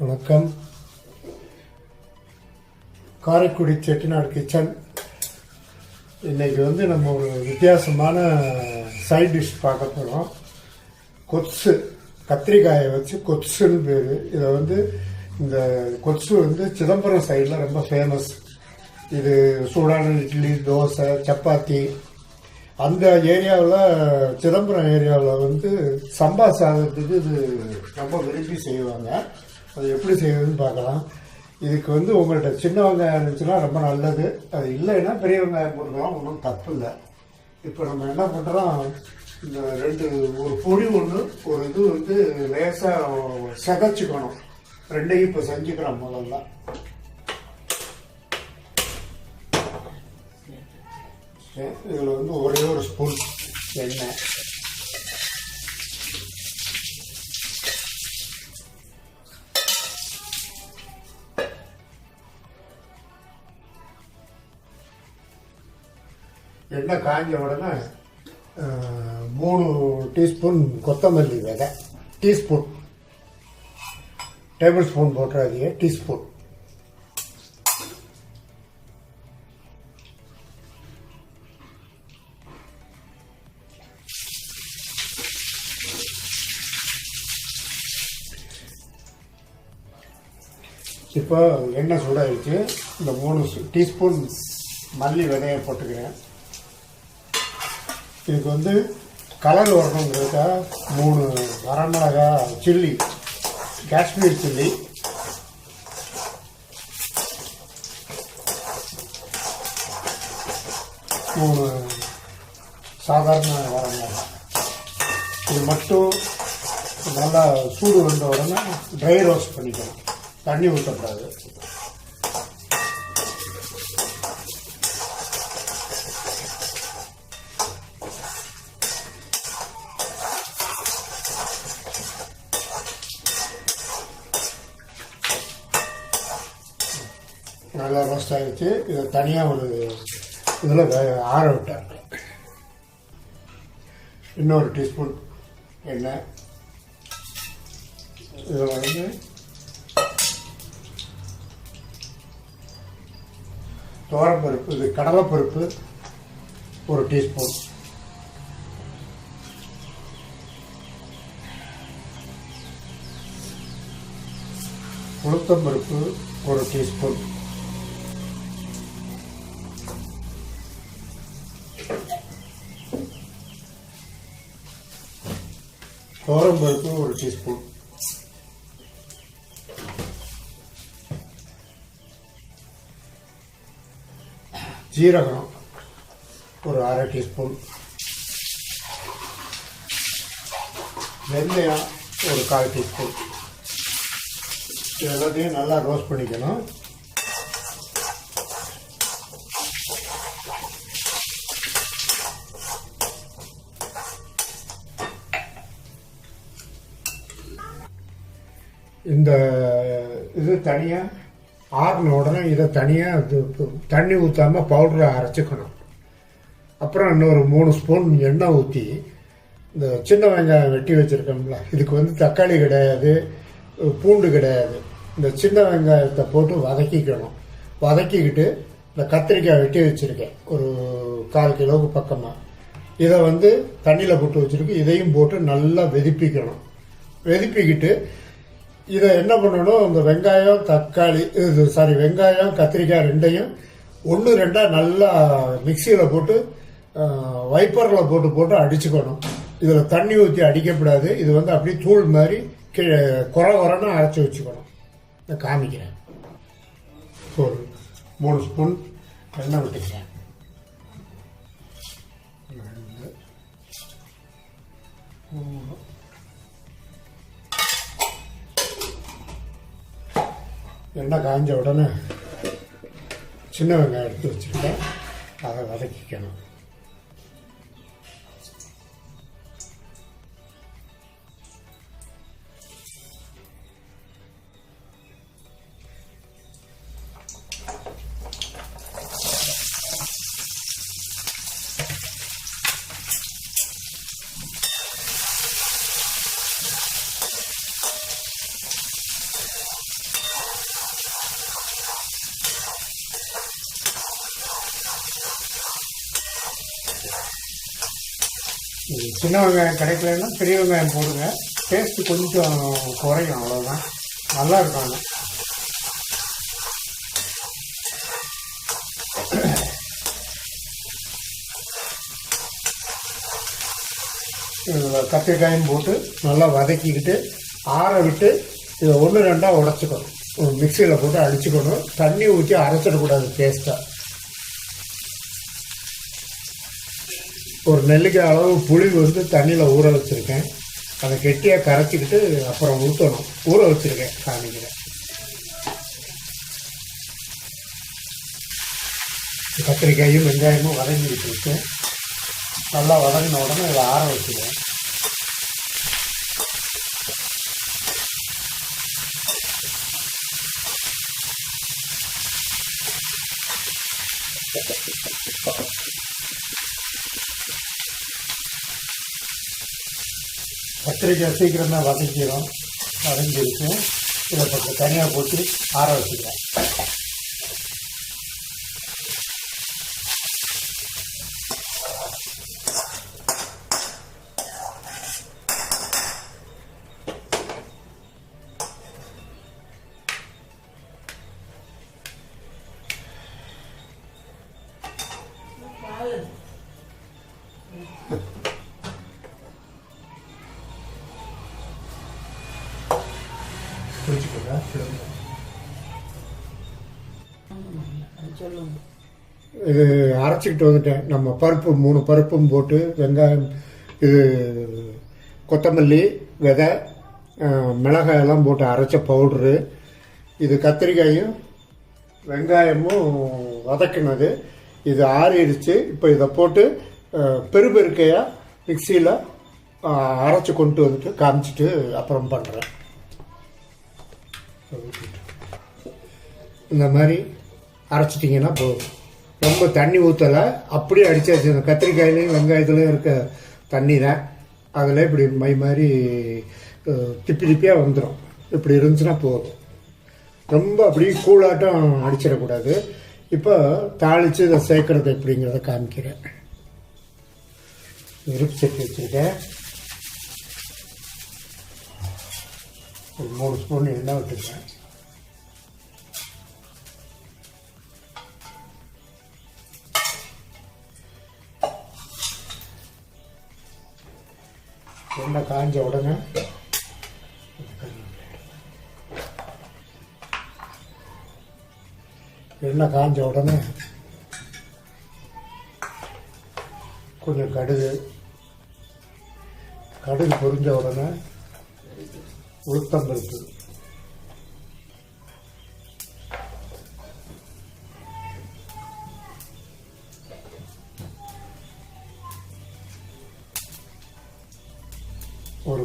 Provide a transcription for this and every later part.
வணக்கம். காரைக்குடி செட்டிநாடு கிச்சன். இன்னைக்கு வந்து நம்ம ஒரு வித்தியாசமான சைட் டிஷ் பார்க்க போகிறோம் கொத்ஸு கத்திரிக்காயை வச்சு கொத்ஸுன்னு பேர். இதை வந்து இந்த கொத்ஸு வந்து சிதம்பரம் சைடில் ரொம்ப ஃபேமஸ் இது சூடான இட்லி தோசை சப்பாத்தி. அந்த ஏரியாவில் சிதம்பரம் ஏரியாவில் வந்து சம்பா சாதத்துக்கு இது ரொம்ப விரும்பி செய்வாங்க. அது எப்படி செய்யறதுன்னு பார்க்கலாம். இதுக்கு வந்து உங்கள்கிட்ட சின்ன வெங்காயம் இருந்துச்சுன்னா ரொம்ப நல்லது. அது இல்லைன்னா பெரிய வெங்காயம் போட்டுக்கலாம். ஒன்றும் தப்பு இல்லை. இப்போ நம்ம என்ன பண்ணுறோம் இந்த ரெண்டு ஒரு பொடி ஒன்று ஒரு இது வந்து லேசாக சதைச்சிக்கணும். ரெண்டையும் இப்போ செஞ்சுக்கிறோம் முதல்ல. இதில் வந்து ஒரே ஒரு ஸ்பூன் எண்ணெய். எண்ணெய் காஞ்ச உடனே மூணு டீஸ்பூன் கொத்தமல்லி விதை டீஸ்பூன். டேபிள் ஸ்பூன் போட்டுறாதீங்க டீஸ்பூன். இப்போ எண்ணெய் சூடாகிடுச்சு இந்த மூணு டீஸ்பூன் மல்லி விதையை போட்டுக்கிறேன். இதுக்கு வந்து கலர் வரணுங்கிறதுக்காக மூணு வரமிளகா சில்லி காஷ்மீர் சில்லி. மூணு சாதாரண வரமிளகா. இது மட்டும் நல்லா சூடு வந்த உடனே ட்ரை ரோஸ்ட் பண்ணிக்கணும். தண்ணி ஊற்றக்கூடாது நல்லா ரோஸ்ட் ஆகிடுச்சு இதை தனியாக ஒரு இதில் ஆற விட்டேன் இன்னொரு டீஸ்பூன் எண்ணெய். இதில் வந்து துவரப்பருப்பு இது கடலைப்பருப்பு ஒரு டீஸ்பூன் உளுத்தம்பருப்பு ஒரு டீஸ்பூன் துவரம்பருப்பு ஒரு டீஸ்பூன் ஜீரகம் ஒரு அரை டீஸ்பூன் வெந்தயம் ஒரு கால் டீஸ்பூன் எல்லாத்தையும் நல்லா ரோஸ்ட் பண்ணிக்கணும். இந்த இது தனியாக ஆறின உடனே இதை தனியாக தண்ணி ஊற்றாமல் பவுடரை அரைச்சிக்கணும். அப்புறம் இன்னொரு மூணு ஸ்பூன் எண்ணெய் ஊற்றி இந்த சின்ன வெங்காயம் வெட்டி வச்சுருக்கோம்ல இதுக்கு வந்து தக்காளி கிடையாது பூண்டு கிடையாது. இந்த சின்ன வெங்காயத்தை போட்டு வதக்கிக்கணும். வதக்கிக்கிட்டு இந்த கத்திரிக்காய் வெட்டி வச்சுருக்கேன் ஒரு கால் கிலோவுக்கு பக்கமாக இதை வந்து தண்ணியில் போட்டு வச்சுருக்கு இதையும் போட்டு நல்லா வெதிப்பிக்கணும். வெதிப்பிக்கிட்டு இதை என்ன பண்ணணும்? இந்த வெங்காயம் தக்காளி இது சாரி வெங்காயம் கத்திரிக்காய் ரெண்டையும் ஒன்று ரெண்டாக நல்லா மிக்சியில் போட்டு வைப்பரில் போட்டு போட்டு அடிச்சுக்கணும். இதில் தண்ணி ஊற்றி அடிக்கக்கூடாது இது வந்து அப்படியே தூள் மாதிரி கீழே குறை குறைன்னு அரைச்சி வச்சுக்கணும். நான் காமிக்கிறேன். ஒரு மூணு ஸ்பூன் எண்ணெய் விட்டுக்கிறேன். ரெண்டு மூணு எண்ணெய் காஞ்ச உடனே சின்ன வெங்காயம் எடுத்து வச்சுருக்கேன் அதை வதக்கிக்கணும். சின்ன வெங்காயம் கிடைக்கலன்னா பெரிய வெங்காயம் போடுங்க. டேஸ்ட்டு கொஞ்சம் குறையும் அவ்வளோதான் நல்லா இருக்கும் ஆனால் இதில் கத்திரிக்காயும் போட்டு நல்லா வதக்கிக்கிட்டு ஆற விட்டு இதை ஒன்று ரெண்டாக உடச்சிக்கணும். மிக்சியில் போட்டு அடிச்சுக்கணும். தண்ணி ஊற்றி அரைச்சிடக்கூடாது பேஸ்ட்டாக ஒரு நெல்லிக்காய் அளவு புளி வந்து தண்ணியில் ஊற வச்சுருக்கேன். அதை கெட்டியாக கரைச்சிக்கிட்டு அப்புறம் ஊற்றணும் ஊற வச்சுருக்கேன் காமிக்கிறேன் கத்திரிக்காயும் வெங்காயமும் வதங்கிட்டு வச்சுருக்கேன். நல்லா வதங்கின உடனே இதை ஆற வச்சுருவேன் கத்திரிக்காய் சீக்கிரம் தான் வதக்கிடும் வதங்கிடுச்சு இதை கொஞ்சம் தனியாக போட்டு ஆற வச்சுக்கிறேன் சொல்லுங்க. இது அரைச்சிக்கிட்டு வந்துட்டேன். நம்ம பருப்பு மூணு பருப்பும் போட்டு வெங்காயம் இது கொத்தமல்லி விதை மிளகாயெல்லாம் போட்டு அரைச்ச பவுட்ரு இது கத்திரிக்காயும் வெங்காயமும் வதக்கினது. இது ஆறிடுச்சு. இப்போ இதை போட்டு பெருபெருக்கையாக மிக்சியில் அரைச்சி கொண்டு வந்துட்டு காமிச்சிட்டு அப்புறம் பண்ணுறேன் இந்த மாதிரி அரைச்சிட்டிங்கன்னா போதும். ரொம்ப தண்ணி ஊற்றலை அப்படியே அடிச்சாச்சு அந்த கத்திரிக்காயிலையும் வெங்காயத்துலையும் இருக்க தண்ணி தான் அதில் இப்படி மை மாதிரி திப்பி திப்பியாக வந்துடும் இப்படி இருந்துச்சுன்னா போதும். ரொம்ப அப்படியே கூலாட்டம் அடிச்சிடக்கூடாது. இப்போ தாளித்து இதை சேர்க்குறது எப்படிங்கிறத காமிக்கிறேன். இருப்பு சட்டி வச்சுருக்கேன். ஒரு மூணு ஸ்பூன் எண்ணெய் விட்டுருக்கேன் எண்ணெய் காஞ்ச உடனே எண்ணெய் காஞ்ச உடனே கொஞ்சம் கடுகு கடுகு பொரிஞ்ச உடனே உளுத்தம்பருப்பு.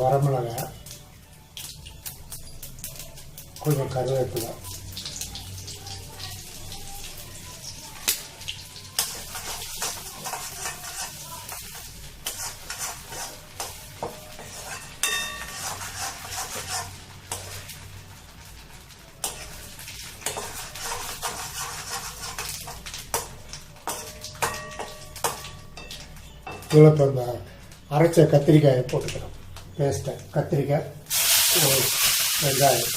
வரமிளகா கொஞ்சம் கருவேப்பிலை. இவ்வளோ இப்போ இந்த அரைச்ச கத்திரிக்காயை போட்டுக்கிறோம். பேஸ்ட்டை கத்திரிக்காய் ஒரு வெங்காயம்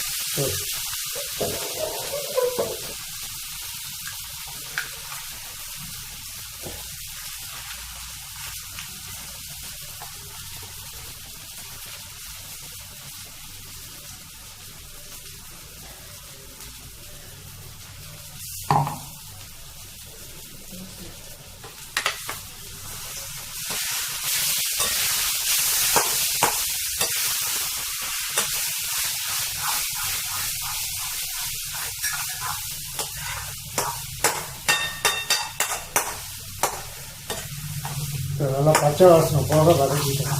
நல்லா பச்சை வாசனை போக வதக்கிட்டேன்.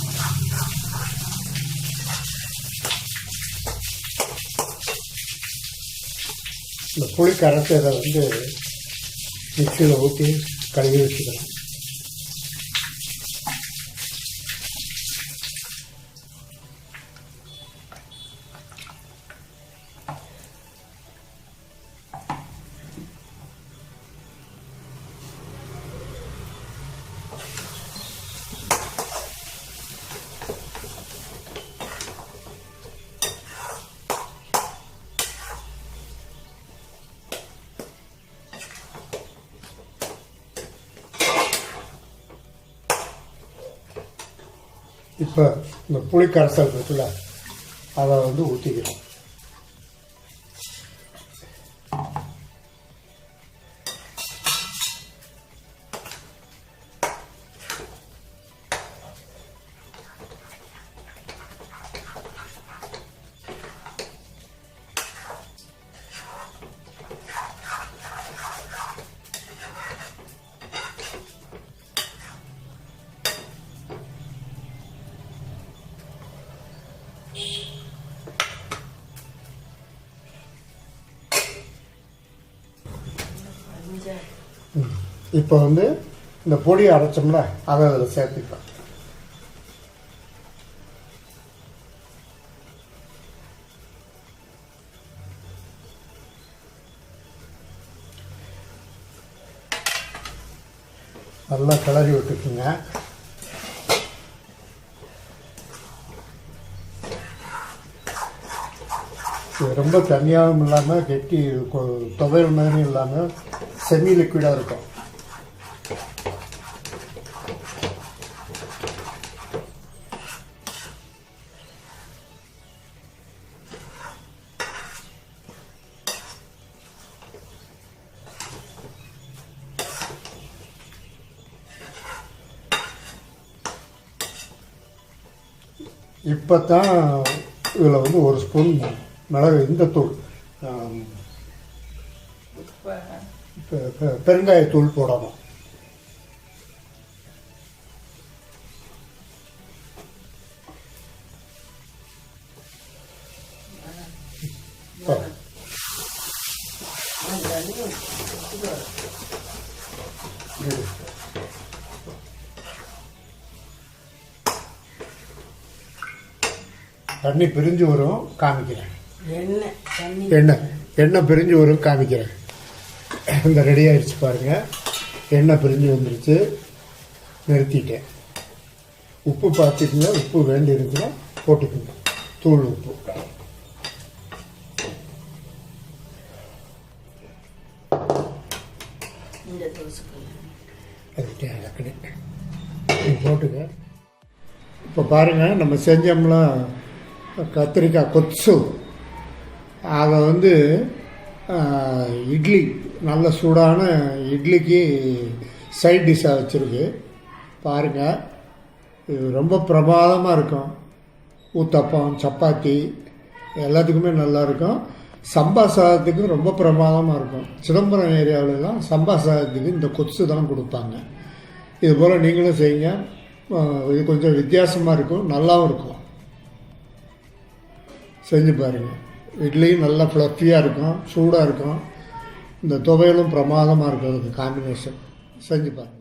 இந்த புளி கரைச்சதை வந்து மிக்சியில் ஊற்றி கழுவி வச்சுக்கலாம். இப்போ இந்த புளி கரைசல் இருக்குல்ல அதை வந்து ஊற்றிக்கிறோம் இப்போ வந்து இந்த பொடி அரைச்சோம்ல அதை அதில் சேர்த்துக்கலாம். நல்லா கிளறி விட்டுக்குங்க. ரொம்ப தனியாகவும் இல்லாமல் கெட்டி துவையல் மாதிரி இல்லாமல் செமி லிக்விடாக இருக்கும். இப்போ தான் இதில் வந்து ஒரு ஸ்பூன் மிளகு இந்த தூள் பெருங்காயத்தூள் போடணும். தண்ணி பிரிஞ்சு வரும் காமிக்கிறேன். எண்ணெய் எண்ணெய். பிரிஞ்சு வரும் காமிக்கிறேன். இந்த ரெடி ஆயிடுச்சு பாருங்க. எண்ணெய் பிரிஞ்சு வந்துருச்சு. நிறுத்திட்டேன். உப்பு பார்த்துக்குங்க. உப்பு வேண்டி இருந்துச்சுன்னா போட்டுக்குங்க. தூள் உப்பு. அதுக்கிட்டே இலக்கணி இது போட்டுங்க இப்போ பாருங்கள் நம்ம செஞ்சோம்ல கத்திரிக்காய் கொத்து அதை வந்து இட்லி நல்ல சூடான இட்லிக்கு சைட் டிஷ்ஷாக வச்சுருக்கு. பாருங்கள் இது ரொம்ப பிரமாதமாக இருக்கும். ஊத்தப்பம் சப்பாத்தி எல்லாத்துக்குமே நல்லாயிருக்கும் சம்பா சாதத்துக்கு ரொம்ப பிரமாதமாக இருக்கும். சிதம்பரம் ஏரியாவிலலாம் சம்பா சாதத்துக்கு இந்த கொத்து தான் கொடுப்பாங்க. இது போல் நீங்களும் செய்யுங்க. இது கொஞ்சம் வித்தியாசமாக இருக்கும் நல்லாவும் இருக்கும். செஞ்சு பாருங்கள் இட்லியும் நல்லா ஃப்ளஃபியாக இருக்கும் சூடாக இருக்கும். இந்த துவையலும் பிரமாதமாக இருக்கும் அதுக்கு காம்பினேஷன் செஞ்சு பாருங்கள்